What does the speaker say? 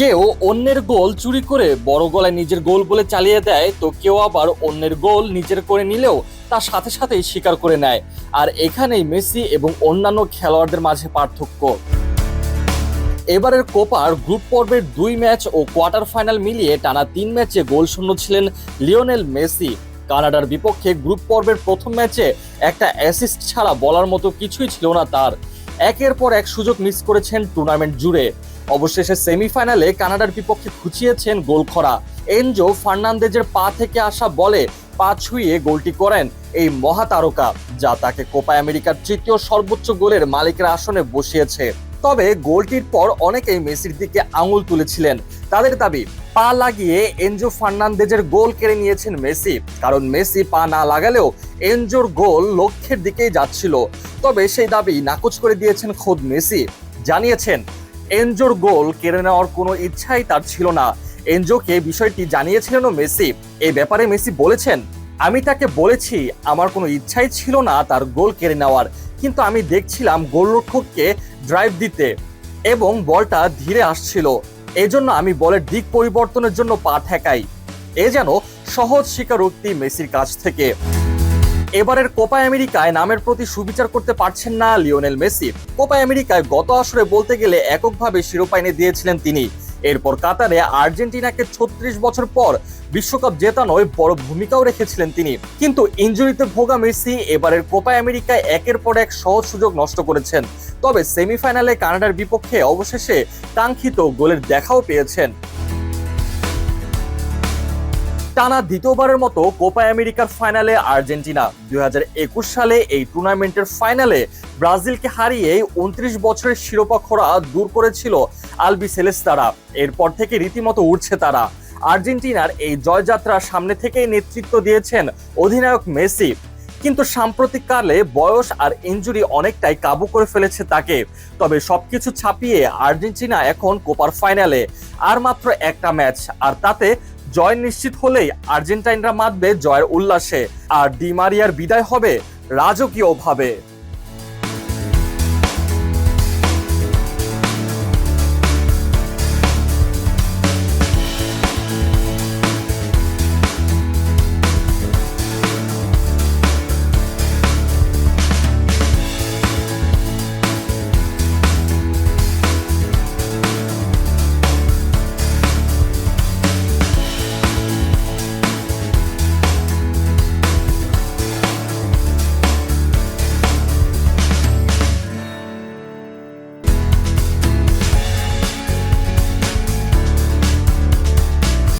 কেউ অন্যের গোল চুরি করে বড় গলায় নিজের গোল বলে চালিয়ে দেয়, তো কেউ আবার অন্যের গোল নিজের করে নিলেও তার সাথে সাথেই স্বীকার করে নেয়। আর এখানেই মেসি এবং অন্যান্য খেলোয়াড়দের মাঝে পার্থক্য। এবারের কোপার গ্রুপ পর্বের দুই ম্যাচ ও কোয়ার্টার ফাইনাল মিলিয়ে টানা তিন ম্যাচে গোল শূন্য ছিলেন লিওনেল মেসি। কানাডার বিপক্ষে গ্রুপ পর্বের প্রথম ম্যাচে একটা অ্যাসিস্ট ছাড়া বলার মতো কিছুই ছিল না তার। একের পর এক সুযোগ মিস করেছেন টুর্নামেন্ট জুড়ে। অবশেষে সেমিফাইনালে কানাডার বিপক্ষে খুঁচিয়েছেন গোল খরা এনজো ফার্নান্দেজের পা থেকে আসা বলে পা ছুঁয়ে গোলটি করেন এই মহাতারকা, যা তাকে কোপা আমেরিকার তৃতীয় সর্বোচ্চ গোলের মালিকের আসনে বসিয়েছে। তবে গোলটির পর অনেকেই মেসির দিকে আঙুল তুলেছিলেন। তাদের দাবি, পা লাগিয়ে এনজো ফার্নান্দেজের গোল কেড়ে নিয়েছেন মেসি, কারণ মেসি পা না লাগালেও এনজোর গোল লক্ষ্যের দিকেই যাচ্ছিল। তবে সেই দাবি নাকচ করে দিয়েছেন খোদ মেসি। জানিয়েছেন এনজোর গোল কেড়ে নেওয়ার কোনো ইচ্ছাই তার ছিল না। এনজোকে বিষয়টি জানিয়েছিলেন মেসি। এই ব্যাপারে মেসি বলেছেন, আমি তাকে বলেছি, আমার কোনো ইচ্ছাই ছিল না তার গোল কেড়ে নেওয়ার। কিন্তু আমি দেখছিলাম গোলরক্ষককে ড্রাইভ দিতে এবং বলটা ধীরে আসছিল। এজন্য আমি বলের দিক পরিবর্তনের জন্য পা ঠেকাই। এ যেন সহজ স্বীকারোক্তি মেসির কাছ থেকে। এবারের কোপা আমেরিকায় নামের প্রতি সুবিচার করতে পারছেন না লিওনেল মেসি। কোপা আমেরিকায় গত আসরে বলতে গেলে এককভাবে শিরোপা এনে দিয়েছিলেন তিনি। এরপর কাতারে আর্জেন্টিনাকে ছত্রিশ বছর পর বিশ্বকাপ জেতানোয় বড় ভূমিকাও রেখেছিলেন তিনি। কিন্তু ইঞ্জুরিতে ভোগা মেসি এবারের কোপা আমেরিকায় একের পর এক সহজ সুযোগ নষ্ট করেছেন। তবে সেমিফাইনালে কানাডার বিপক্ষে অবশেষে কাঙ্ক্ষিত গোলের দেখাও পেয়েছেন। টানা দ্বিতীয়বারের মতো কোপা আমেরিকার ফাইনালে আর্জেন্টিনা। দু হাজার একুশ সালে এই টুর্নামেন্টের ফাইনালে ব্রাজিলকে হারিয়ে উনত্রিশ বছরের শিরোপা খোরা দূর করেছিল আলবি সেলেস্তারা। এরপর থেকে রীতিমতো উঠছে তারা। আর্জেন্টিনার এই জয়যাত্রার সামনে থেকেই নেতৃত্ব দিয়েছেন অধিনায়ক মেসি। কিন্তু সাম্প্রতিককালে বয়স আর ইনজুরি অনেকটাই কাবু করে ফেলেছে তাকে। তবে সবকিছু ছাপিয়ে আর্জেন্টিনা এখন কোপার ফাইনালে। আর মাত্র একটা ম্যাচ, আর তাতে জয় নিশ্চিত হলেই আর্জেন্টাইনরা মাতবে জয়ের উল্লাসে। আর ডিমারিয়ার বিদায় হবে রাজকীয়ভাবে।